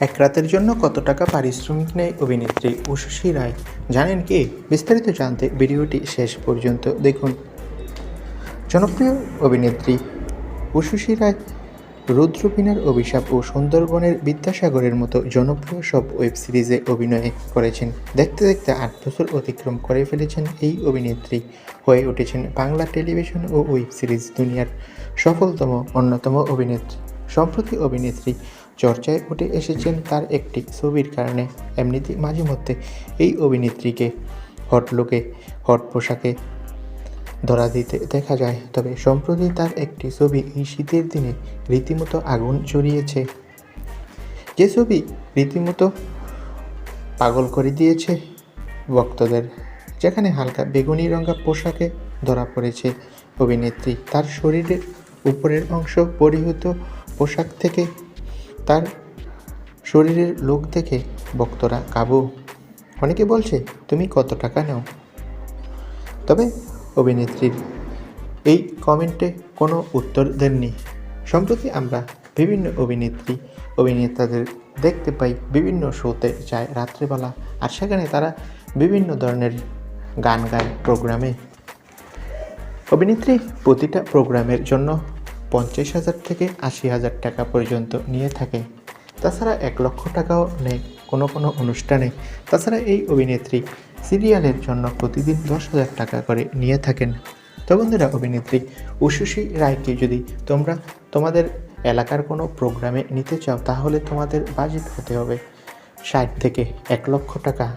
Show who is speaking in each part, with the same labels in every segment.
Speaker 1: এক রাতের জন্য কত টাকা পারিশ্রমিক নেয় অভিনেত্রী উষসী রায়? জানেন কি? বিস্তারিত জানতে ভিডিওটি শেষ পর্যন্ত দেখুন। জনপ্রিয় অভিনেত্রী উষসী রায় রুদ্রবীণার অভিশাপ ও সুন্দরবনের বিদ্যাসাগরের মতো জনপ্রিয় সব ওয়েব সিরিজে অভিনয় করেছেন। দেখতে দেখতে আট বছর অতিক্রম করে ফেলেছেন এই অভিনেত্রী। হয়ে উঠেছেন বাংলা টেলিভিশন ও ওয়েব সিরিজ দুনিয়ার সফলতম অন্যতম অভিনেত্রী। সম্প্রতি অভিনেত্রী চর্চায় উঠে এসেছেন তার একটি ছবির কারণে। এমনিতে মাঝে মধ্যে এই অভিনেত্রীকে হট লুকে হট পোশাকে ধরা দিতে দেখা যায়। তবে সম্প্রতি তার একটি ছবি এই শীতের দিনে রীতিমতো আগুন জড়িয়েছে যে ছবি রীতিমতো পাগল করে দিয়েছে ভক্তদের, যেখানে হালকা বেগুনি রঙা পোশাকে ধরা পড়েছে অভিনেত্রী। তার শরীরের উপরের অংশ পরিহিত পোশাক থেকে তার শরীরের লোক দেখে ভক্তরা কাবু। অনেকে বলছে, তুমি কত টাকা নাও? তবে অভিনেত্রীর এই কমেন্টে কোনো উত্তর দেননি। সম্প্রতি আমরা বিভিন্ন অভিনেত্রী, অভিনেতাদের দেখতে পাই, বিভিন্ন শোতে যায় রাত্রেবেলা, আর সেখানে তারা বিভিন্ন ধরনের গান গায় প্রোগ্রামে। অভিনেত্রী প্রতিটা প্রোগ্রামের জন্য পঞ্চাশ হাজার থেকে আশি হাজার টাকা পর্যন্ত নিয়ে থাকে। তাছাড়া এক লক্ষ টাকাও নেয় কোনো কোনো অনুষ্ঠানে। তাছাড়া এই অভিনেত্রী সিরিয়ালের জন্য প্রতিদিন দশ হাজার টাকা করে নিয়ে থাকেন। তো বন্ধুরা, অভিনেত্রী উষসী রায়কে যদি তোমরা তোমাদের এলাকার কোনো প্রোগ্রামে নিতে চাও, তাহলে তোমাদের বাজেট হতে হবে ষাট থেকে এক লক্ষ টাকা।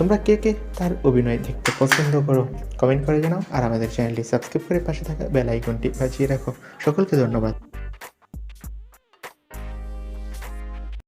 Speaker 1: তোমরা কে কে তার অভিনয় দেখতে পছন্দ করো কমেন্ট করে জানাও। আর আমাদের চ্যানেলটি সাবস্ক্রাইব করে পাশে থাকা বেল আইকনটি বাজিয়ে রাখো। সকলকে ধন্যবাদ।